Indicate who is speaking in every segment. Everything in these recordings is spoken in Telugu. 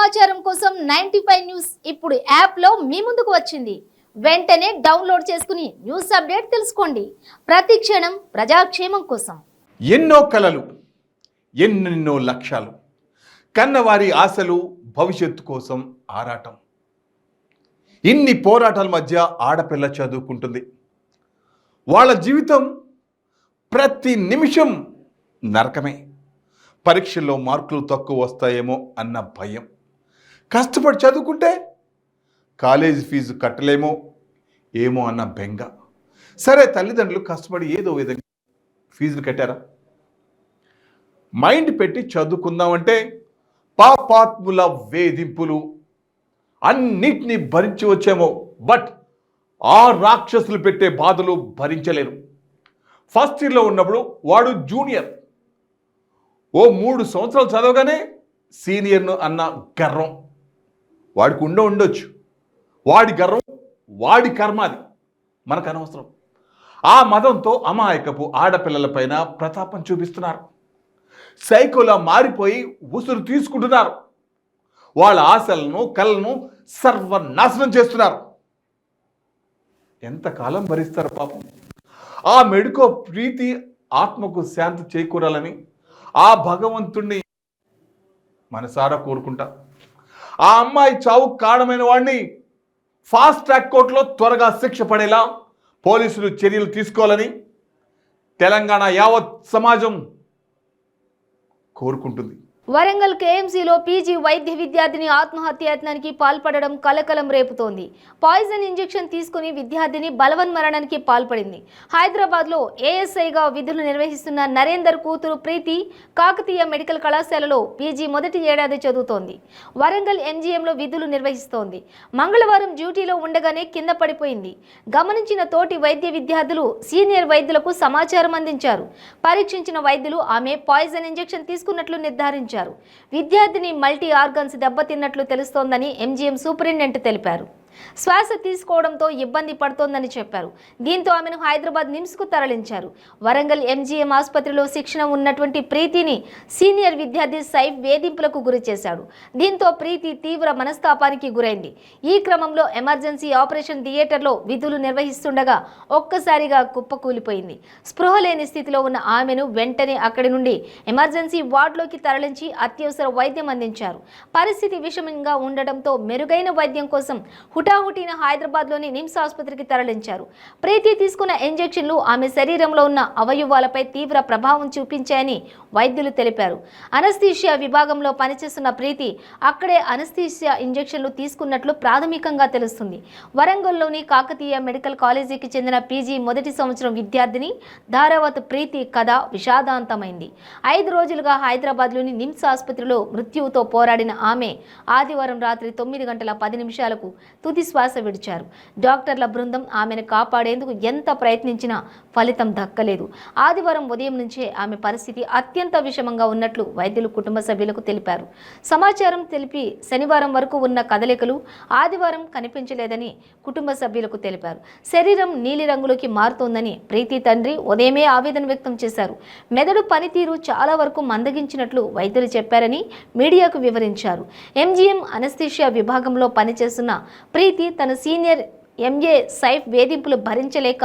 Speaker 1: సమాచారం కోసం నైన్టీ ఫైవ్ న్యూస్ ఇప్పుడు యాప్లో మీ ముందుకు వచ్చింది. వెంటనే డౌన్లోడ్ చేసుకుని న్యూస్ అప్డేట్ తెలుసుకోండి. ప్రతి క్షణం ప్రజాక్షేమం కోసం.
Speaker 2: ఎన్నో కలలు ఎన్నెన్నో లక్ష్యాలు కన్నవారి ఆశలు భవిష్యత్తు కోసం ఆరాటం. ఇన్ని పోరాటాల మధ్య ఆడపిల్ల చదువుకుంటుంది. వాళ్ళ జీవితం ప్రతి నిమిషం నరకమే. పరీక్షల్లో మార్కులు తక్కువ వస్తాయేమో అన్న భయం. కష్టపడి చదువుకుంటే కాలేజీ ఫీజు కట్టలేమో ఏమో అన్న బెంగ. సరే తల్లిదండ్రులు కష్టపడి ఏదో విధంగా ఫీజులు కట్టారా? మైండ్ పెట్టి చదువుకుందామంటే పాపాత్ముల వేధింపులు అన్నిటినీ భరించి వచ్చామో బట్ ఆ రాక్షసులు పెట్టే బాధలు భరించలేరు. ఫస్ట్ ఇయర్లో ఉన్నప్పుడు వాడు జూనియర్. ఓ మూడు సంవత్సరాలు చదవగానే సీనియర్ను అన్న గర్వం. వాడికి ఉండ ఉండొచ్చు. వాడి గర్వం వాడి కర్మ అది. మనకు అనవసరం. ఆ మదంతో అమాయకపు ఆడపిల్లలపైన ప్రతాపం చూపిస్తున్నారు. సైకోలా మారిపోయి ఉసురు తీసుకుంటున్నారు. వాళ్ళ ఆశలను కళ్ళను సర్వనాశనం చేస్తున్నారు. ఎంతకాలం భరిస్తారు పాపం? ఆ మెడుకో ప్రీతి ఆత్మకు శాంతి చేకూరాలని ఆ భగవంతుణ్ణి మనసారా కోరుకుంటా. ఆ అమ్మాయి చావు కారణమైన వాడిని ఫాస్ట్ ట్రాక్ కోర్టులో త్వరగా శిక్ష పడేలా పోలీసులు చర్యలు తీసుకోవాలని తెలంగాణ యావత్ సమాజం కోరుకుంటుంది.
Speaker 1: వరంగల్ కేఎంసీలో పీజీ వైద్య విద్యార్థిని ఆత్మహత్యాయత్నానికి పాల్పడడం కలకలం రేపుతోంది. పాయిజన్ ఇంజెక్షన్ తీసుకుని విద్యార్థిని బలవన్మరణానికి పాల్పడింది. హైదరాబాద్లో ఏఎస్ఐగా విధులు నిర్వహిస్తున్న నరేందర్ కూతురు ప్రీతి కాకతీయ మెడికల్ కళాశాలలో పీజీ మొదటి ఏడాది చదువుతోంది. వరంగల్ ఎంజీఎంలో విధులు నిర్వహిస్తోంది. మంగళవారం డ్యూటీలో ఉండగానే కింద పడిపోయింది. గమనించిన తోటి వైద్య విద్యార్థులు సీనియర్ వైద్యులకు సమాచారం అందించారు. పరీక్షించిన వైద్యులు ఆమె పాయిజన్ ఇంజెక్షన్ తీసుకున్నట్లు నిర్ధారించారు. విద్యార్థిని మల్టీ ఆర్గన్స్ దెబ్బతిన్నట్లు తెలుస్తోందని ఎంజీఎం సూపరింటెండెంట్ తెలిపారు. శ్వాస తీసుకోవడంతో ఇబ్బంది పడుతోందని చెప్పారు. దీంతో ఆమెను హైదరాబాద్ నిమ్స్కు తరలించారు. వరంగల్ ఎంజీఎం ఆసుపత్రిలో శిక్షణ ఉన్నటువంటి ప్రీతిని సీనియర్ విద్యార్థి సైఫ్ వేధింపులకు గురి చేశాడు. దీంతో ప్రీతి తీవ్ర మనస్తాపానికి గురైంది. ఈ క్రమంలో ఎమర్జెన్సీ ఆపరేషన్ థియేటర్లో విధులు నిర్వహిస్తుండగా ఒక్కసారిగా కుప్పకూలిపోయింది స్పృహ లేని స్థితిలో ఉన్న ఆమెను వెంటనే అక్కడి నుండి ఎమర్జెన్సీ వార్డులోకి తరలించి అత్యవసర వైద్యం అందించారు. పరిస్థితి విషమంగా ఉండడంతో మెరుగైన వైద్యం కోసం హుటాహుటిన హైదరాబాద్లోని నిమ్స్ ఆసుపత్రికి తరలించారు. ప్రీతి తీసుకున్న ఇంజెక్షన్లు ఆమె శరీరంలో ఉన్న అవయవాలపై తీవ్ర ప్రభావం చూపించాయని వైద్యులు తెలిపారు. అనస్థీషియా విభాగంలో పనిచేస్తున్న ప్రీతి అక్కడే అనస్థీషియా ఇంజెక్షన్లు తీసుకున్నట్లు ప్రాథమికంగా తెలుస్తుంది. వరంగల్లోని కాకతీయ మెడికల్ కాలేజీకి చెందిన పీజీ మొదటి సంవత్సరం విద్యార్థిని ధారావత్ ప్రీతి కథ విషాదాంతమైంది. ఐదు రోజులుగా హైదరాబాద్లోని నిమ్స్ ఆసుపత్రిలో మృత్యువుతో పోరాడిన ఆమె ఆదివారం రాత్రి తొమ్మిది గంటల పది నిమిషాలకు తుది శ్వాస విడిచారు. డాక్టర్ల బృందం ఆమెను కాపాడేందుకు ఎంత ప్రయత్నించినా ఫలితం దక్కలేదు. ఆదివారం ఉదయం నుంచే ఆమె పరిస్థితి అత్యంత విషమంగా ఉన్నట్లు వైద్యులు కుటుంబ సభ్యులకు తెలిపారు. సమాచారం తెలిపి శనివారం వరకు ఉన్న కదలికలు ఆదివారం కనిపించలేదని కుటుంబ సభ్యులకు తెలిపారు. శరీరం నీలిరంగులోకి మారుతోందని ప్రీతి తండ్రి ఉదయమే ఆవేదన వ్యక్తం చేశారు. మెదడు పనితీరు చాలా వరకు మందగించినట్లు వైద్యులు చెప్పారని మీడియాకు వివరించారు. ఎంజీఎం అనస్థీషియా విభాగంలో పనిచేస్తున్న ప్రీతి తన సీనియర్ ఎంఏ సైఫ్ వేధింపులు భరించలేక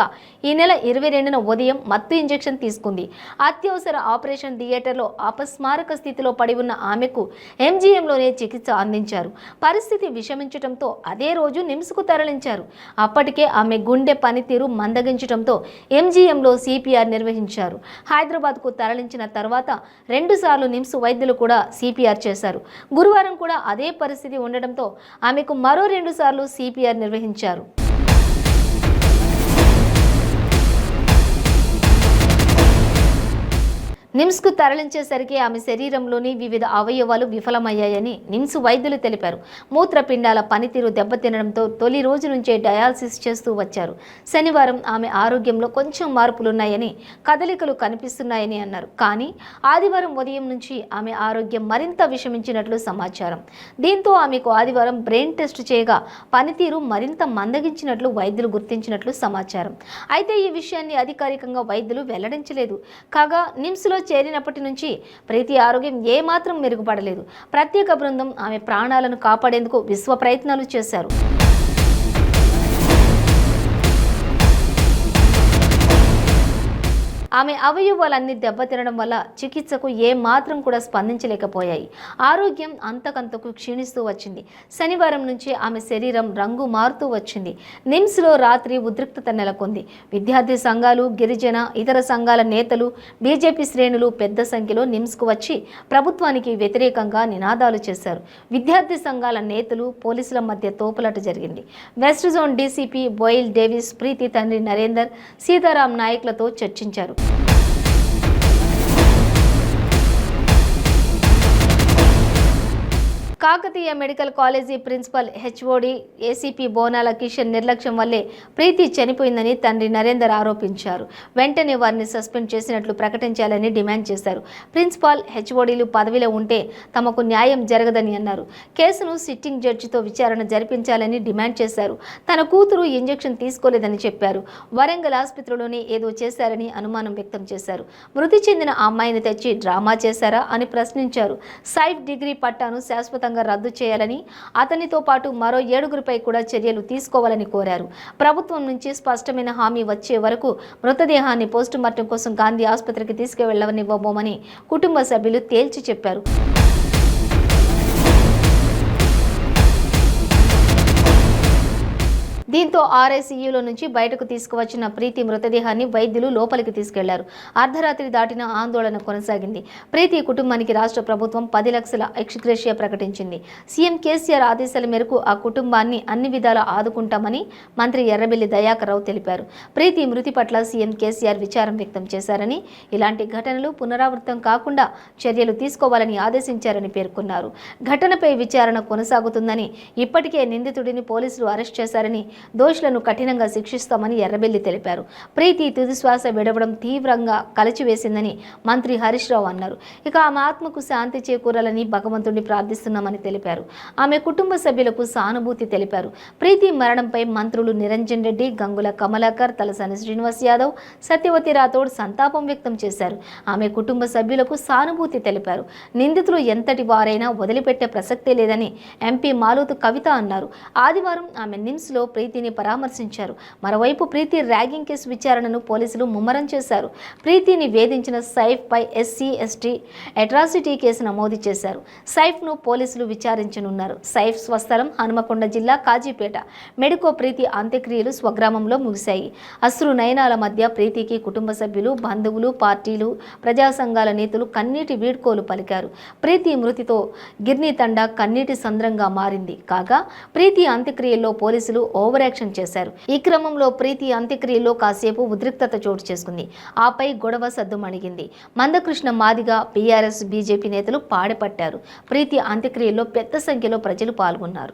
Speaker 1: ఈ నెల ఇరవై రెండున ఉదయం మత్తు ఇంజెక్షన్ తీసుకుంది. అత్యవసర ఆపరేషన్ థియేటర్లో అపస్మారక స్థితిలో పడి ఉన్న ఆమెకు ఎంజీఎంలోనే చికిత్స అందించారు. పరిస్థితి విషమించడంతో అదే రోజు నిమ్స్కు తరలించారు. అప్పటికే ఆమె గుండె పనితీరు మందగించడంతో ఎంజీఎంలో సిపిఆర్ నిర్వహించారు. హైదరాబాద్కు తరలించిన తర్వాత రెండుసార్లు నిమ్స్ వైద్యులు కూడా సిపిఆర్ చేశారు. గురువారం కూడా అదే పరిస్థితి ఉండడంతో ఆమెకు మరో రెండు సార్లు సిపిఆర్ నిర్వహించారు. నిమ్స్కు తరలించేసరికి ఆమె శరీరంలోని వివిధ అవయవాలు విఫలమయ్యాయని నిమ్స్ వైద్యులు తెలిపారు. మూత్రపిండాల పనితీరు దెబ్బతినడంతో తొలి రోజు నుంచే డయాలసిస్ చేస్తూ వచ్చారు. శనివారం ఆమె ఆరోగ్యంలో కొంచెం మార్పులున్నాయని కదలికలు కనిపిస్తున్నాయని అన్నారు. కానీ ఆదివారం ఉదయం నుంచి ఆమె ఆరోగ్యం మరింత విషమించినట్లు సమాచారం. దీంతో ఆమెకు ఆదివారం బ్రెయిన్ టెస్ట్ చేయగా పనితీరు మరింత మందగించినట్లు వైద్యులు గుర్తించినట్లు సమాచారం. అయితే ఈ విషయాన్ని అధికారికంగా వైద్యులు వెల్లడించలేదు. కాగా నిమ్స్లో చేరినప్పటి నుంచి ప్రీతి ఆరోగ్యం ఏమాత్రం మెరుగుపడలేదు. ప్రత్యేక బృందం ఆమె ప్రాణాలను కాపాడేందుకు విశ్వ ప్రయత్నాలు చేశారు. ఆమె అవయవాలన్నీ దెబ్బతినడం వల్ల చికిత్సకు ఏ మాత్రం కూడా స్పందించలేకపోయాయి. ఆరోగ్యం అంతకంతకు క్షీణిస్తూ వచ్చింది. శనివారం నుంచి ఆమె శరీరం రంగు మారుతూ వచ్చింది. నిమ్స్లో రాత్రి ఉద్రిక్తత నెలకొంది. విద్యార్థి సంఘాలు గిరిజన ఇతర సంఘాల నేతలు బీజేపీ శ్రేణులు పెద్ద సంఖ్యలో నిమ్స్కు వచ్చి ప్రభుత్వానికి వ్యతిరేకంగా నినాదాలు చేశారు. విద్యార్థి సంఘాల నేతలు పోలీసుల మధ్య తోపులాట జరిగింది. West zone DCP Boyle Davis Preethi తండ్రి నరేందర్ సీతారాం నాయక్లతో చర్చించారు. Thank you. Kakatiya medical college principal HOD ACP Bonala Kishan నిర్లక్ష్యం వల్లే ప్రీతి చనిపోయిందని తండ్రి నరేందర్ ఆరోపించారు. వెంటనే వారిని సస్పెండ్ చేసినట్లు ప్రకటించాలని డిమాండ్ చేశారు. ప్రిన్సిపాల్ హెచ్ఓడీలు పదవిలో ఉంటే తమకు న్యాయం జరగదని అన్నారు. కేసును సిట్టింగ్ జడ్జితో విచారణ జరిపించాలని డిమాండ్ చేశారు. తన కూతురు ఇంజెక్షన్ తీసుకోలేదని చెప్పారు. వరంగల్ ఆసుపత్రిలోనే ఏదో చేశారని అనుమానం వ్యక్తం చేశారు. మృతి చెందిన అమ్మాయిని తెచ్చి డ్రామా చేశారా అని ప్రశ్నించారు. సైఫ్ డిగ్రీ పట్టాను శాశ్వతంగా రద్దు చేయాలని అతనితో పాటు మరో ఏడుగురిపై కూడా చర్యలు తీసుకోవాలని కోరారు. ప్రభుత్వం నుంచి స్పష్టమైన హామీ వచ్చే వరకు మృతదేహాన్ని పోస్టుమార్టం కోసం గాంధీ ఆసుపత్రికి తీసుకువెళ్ళవనివ్వబోమని కుటుంబ సభ్యులు తేల్చి చెప్పారు. దీంతో ఆర్ఐసీయూలో నుంచి బయటకు తీసుకువచ్చిన ప్రీతి మృతదేహాన్ని వైద్యులు లోపలికి తీసుకెళ్ళారు. అర్ధరాత్రి దాటిన ఆందోళన కొనసాగింది. ప్రీతి కుటుంబానికి రాష్ట్ర ప్రభుత్వం పది లక్షల ఎక్స్గ్రేషియా ప్రకటించింది. సీఎం కేసీఆర్ ఆదేశాల మేరకు ఆ కుటుంబాన్ని అన్ని విధాలా ఆదుకుంటామని మంత్రి ఎర్రబెల్లి దయాకర్ రావు తెలిపారు. ప్రీతి మృతి పట్ల సీఎం కేసీఆర్ విచారం వ్యక్తం చేశారని ఇలాంటి ఘటనలు పునరావృతం కాకుండా చర్యలు తీసుకోవాలని ఆదేశించారని పేర్కొన్నారు. ఘటనపై విచారణ కొనసాగుతుందని ఇప్పటికే నిందితుడిని పోలీసులు అరెస్ట్ చేశారని దోషులను కఠినంగా శిక్షిస్తామని ఎర్రబెల్లి తెలిపారు. ప్రీతి తుదిశ్వాస విడవడం తీవ్రంగా కలచివేసిందని మంత్రి హరీష్ రావు అన్నారు. ఇక ఆమె ఆత్మకు శాంతి చేకూరాలని భగవంతుడిని ప్రార్థిస్తున్నామని తెలిపారు. ఆమె కుటుంబ సభ్యులకు సానుభూతి తెలిపారు. ప్రీతి మరణంపై మంత్రులు నిరంజన్ రెడ్డి గంగుల కమలాకర్ తలసాని శ్రీనివాస్ యాదవ్ సత్యవతి రాథోడ్ సంతాపం వ్యక్తం చేశారు. ఆమె కుటుంబ సభ్యులకు సానుభూతి తెలిపారు. నిందితులు ఎంతటి వారైనా వదిలిపెట్టే ప్రసక్తే లేదని ఎంపీ మాలూతు కవిత అన్నారు. ఆదివారం ఆమె నిమ్స్లో ప్రీతిని పరామర్శించారు. మరోవైపు ప్రీతి ర్యాగింగ్ కేసు విచారణను పోలీసులు ముమ్మరం చేశారు. ప్రీతిని వేధించిన సైఫ్ పై ఎస్సీ ఎస్టీ అట్రాసిటీ కేసు నమోదు చేశారు. సైఫ్ను పోలీసులు విచారించనున్నారు. సైఫ్ స్వస్థలం హనుమకొండ జిల్లా కాజీపేట. మెడికో ప్రీతి అంత్యక్రియలు స్వగ్రామంలో ముగిశాయి. అశ్రు నయనాల మధ్య ప్రీతికి కుటుంబ సభ్యులు బంధువులు పార్టీలు ప్రజా సంఘాల నేతలు కన్నీటి వీడ్కోలు పలికారు. ప్రీతి మృతితో గిర్నీ తండా కన్నీటి సంద్రంగా మారింది. కాగా ప్రీతి అంత్యక్రియల్లో పోలీసులు ఓవర్ రియాక్షన్ చేశారు. ఈ క్రమంలో ప్రీతి అంత్యక్రియలో కాసేపు ఉద్రిక్తత చోటు చేసుకుంది. ఆపై గొడవ సద్దుమణిగింది. మందకృష్ణ మాదిగా బీఆర్ఎస్ బీజేపీ నేతలు పాడపట్టారు. ప్రీతి అంత్యక్రియల్లో పెద్ద సంఖ్యలో ప్రజలు పాల్గొన్నారు.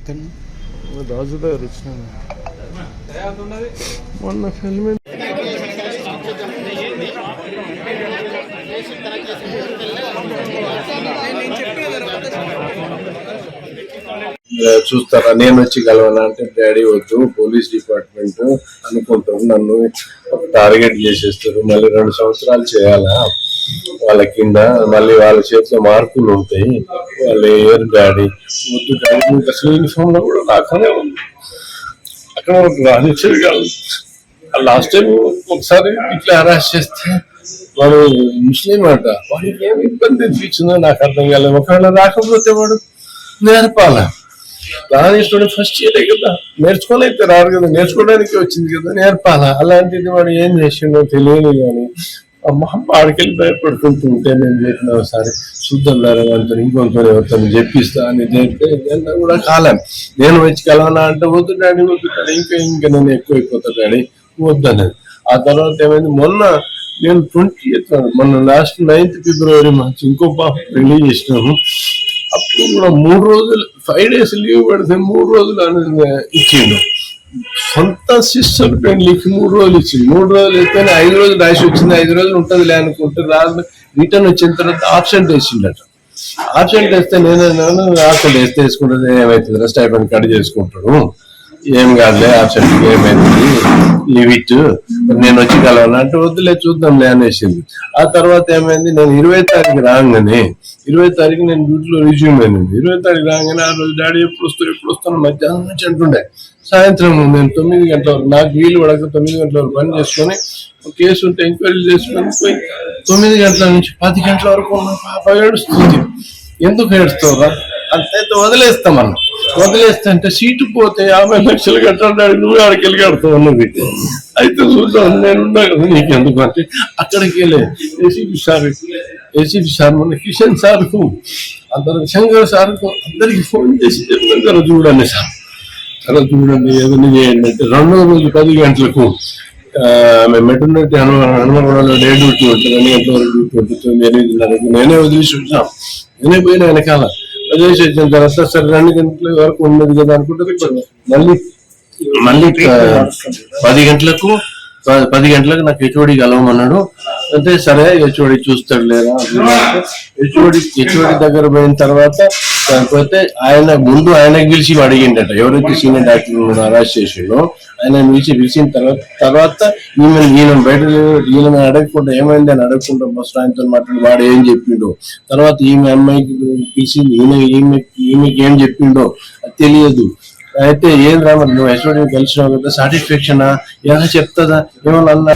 Speaker 3: ఇతను?
Speaker 4: వచ్చిన మొన్న ఫిల్మ్ చూస్తారా? నేను వచ్చి కలవాలా అంటే డాడీ వద్దు పోలీస్ డిపార్ట్మెంట్ అనుకుంటారు. నన్ను టార్గెట్ చేసేస్తారు. మళ్ళీ రెండు సంవత్సరాలు చేయాలా? వాళ్ళ కింద మళ్ళీ వాళ్ళ చేతిలో మార్కులు ఉంటాయి. వాళ్ళు ఏరు డాడీ. వద్దు డాడీ అసలు యూనిఫామ్లో కూడా రాకనే ఉంది అక్కడ ఒక రాజేశ్వరి లాస్ట్ టైం ఒకసారి ఇట్లా హరాస్ చేస్తే వాడు ముస్లిం అంట. వాడికి ఏమి ఇబ్బంది తెచ్చిందో నాకు అర్థం కాలేదు. ఒకవేళ రాకపోతే వాడు నేర్పాల. రాజేశ్వరుడు ఫస్ట్ ఇయర్ కదా. నేర్చుకోలేక రాడు కదా. నేర్చుకోవడానికి వచ్చింది కదా. నేర్పాల. అలాంటిది వాడు ఏం చేసిండో తెలియదు కానీ అమ్మ ఆడికెళ్ళి భయపడుకుంటుంటే నేను చెప్పిన ఒకసారి చూద్దాం దాని అంతా ఇంకొంత ఎవరితో చెప్పిస్తా అని చెప్తే కూడా కాలం. నేను వచ్చి కలవనా? అంటే వద్దు డాడీ వద్దు డాడీ. ఇంకా ఇంకా నేను ఎక్కువ అయిపోతా డాడీ. వద్దనేది ఆ తర్వాత ఏమైంది? మొన్న నేను ట్వంటీ మొన్న లాస్ట్ నైన్త్ ఫిబ్రవరి మార్చి ఇంకో పాప పెళ్ళి చేసినాము. అప్పుడు కూడా మూడు రోజులు ఫైవ్ డేస్ లీవ్ పెడితే మూడు రోజులు అనేది ఇచ్చిండు. సొంత సిస్టర్ పెళ్ళికి మూడు రోజులు ఇచ్చింది మూడు రోజులు ఇస్తే ఐదు రోజులు రాసి వచ్చింది ఐదు రోజులు ఉంటుంది లే అనుకుంటే రాదు రిటర్న్ వచ్చిన తర్వాత ఆబ్సెంట్ వేసిండట ఆబ్సెంట్ వేస్తే నేను ఆబ్సెంట్ వేస్తే వేసుకుంటుంది ఏమవుతుంది స్టైఫన్ కట్ చేసుకుంటాడు. ఏం కాదులే ఆబ్సెంట్ ఏమైంది? లీవ్ నేను వచ్చి కలవాలి అంటే వద్దులే చూద్దాంలే అనేసింది. ఆ తర్వాత ఏమైంది? నేను ఇరవై తారీఖు రాగానే ఇరవై తారీఖు నేను డ్యూటీలో రిజ్యూమ్ అయినండి ఇరవై తారీఖు రాగానే ఆ రోజు డాడీ ఎప్పుడు వస్తారు ఎప్పుడు వస్తాను మధ్యాహ్నం నుంచి అంటుండే. సాయంత్రం నేను తొమ్మిది గంటల వరకు నాకు వీలు పడక తొమ్మిది గంటల వరకు పని చేసుకొని కేసు ఉంటే ఎంక్వైరీ చేసుకొని పోయి తొమ్మిది గంటల నుంచి పది గంటల వరకు ఉన్న పాప ఏడుస్తుంది. ఎందుకు ఏడుస్తావురా? అంతైతే వదిలేస్తామన్నా. వదిలేస్తంటే సీటు పోతే యాభై లక్షలు కట్టాడు నువ్వు ఆడికి వెళ్ళి కడతావు అన్నది. అయితే చూద్దాం నేను కదా నీకు ఎందుకు అంటే అక్కడికి వెళ్ళే ఏసీపీ సార్ ఏసీపీ సార్ మన కిషన్ సార్కు అందరు శంకర్ సార్కు అందరికి ఫోన్ చేసి చెప్పాను "జర చూడండి సార్ అలా చూడండి ఏదైనా చేయండి. అంటే రెండో రోజు పది గంటలకు మేము ఆమె మెటర్నిటీ హనుమ హనుమకొండలో డే డ్యూటీ ఉంటుంది రెండు గంటల వరకు డ్యూటీ ఉంటుంది ఎనిమిదిన్నరకు. నేనే వదిలేసి వచ్చాం నేనే పోయినా వెనకాల. వచ్చిన తర్వాత సరే రెండు గంటల వరకు ఉన్నది కదా అనుకుంటే మళ్ళీ మళ్ళీ పది గంటలకు పది గంటలకు నాకు హెచ్ఓడి కలవమన్నాడు. అంటే సరే హెచ్ఓడి చూస్తాడు లేదా హెచ్ఓడి హెచ్ఓడి దగ్గర పోయిన తర్వాత కాకపోతే ఆయన ముందు ఆయనకు పిలిచి అడిగిండట. ఎవరైతే సీనియర్ డాక్టర్ అరెస్ట్ చేసిండో ఆయన పిలిచి పిలిచిన తర్వాత తర్వాత ఈమె ఈయన బయట ఈయన అడగకుండా ఏమైంది అని అడగకుండా బస్ ఆయనతో మాట్లాడి వాడు ఏం చెప్పిండో తర్వాత ఈమె అమ్మాయికి పిలిచింది ఈమె ఈమె ఈమెకి ఏం చెప్పిండో తెలియదు. అయితే ఏం రా మరి నువ్వు హెచ్ఓడి కలిసినావు కదా సాటిస్ఫాక్షనా ఏమైనా చెప్తుందా? ఏమన్నా అన్నా?